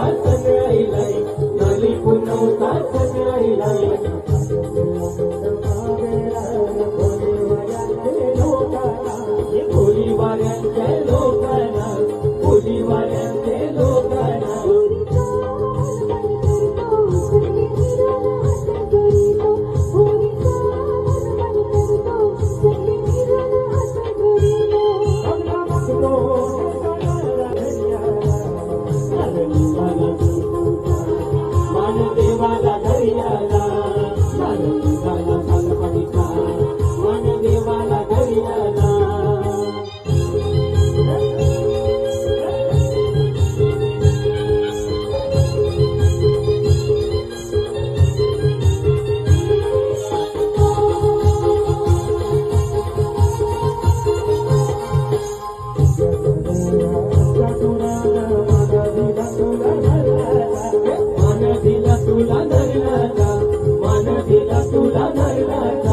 வாழ்த்த तुला धरला मान दिला तुला धरला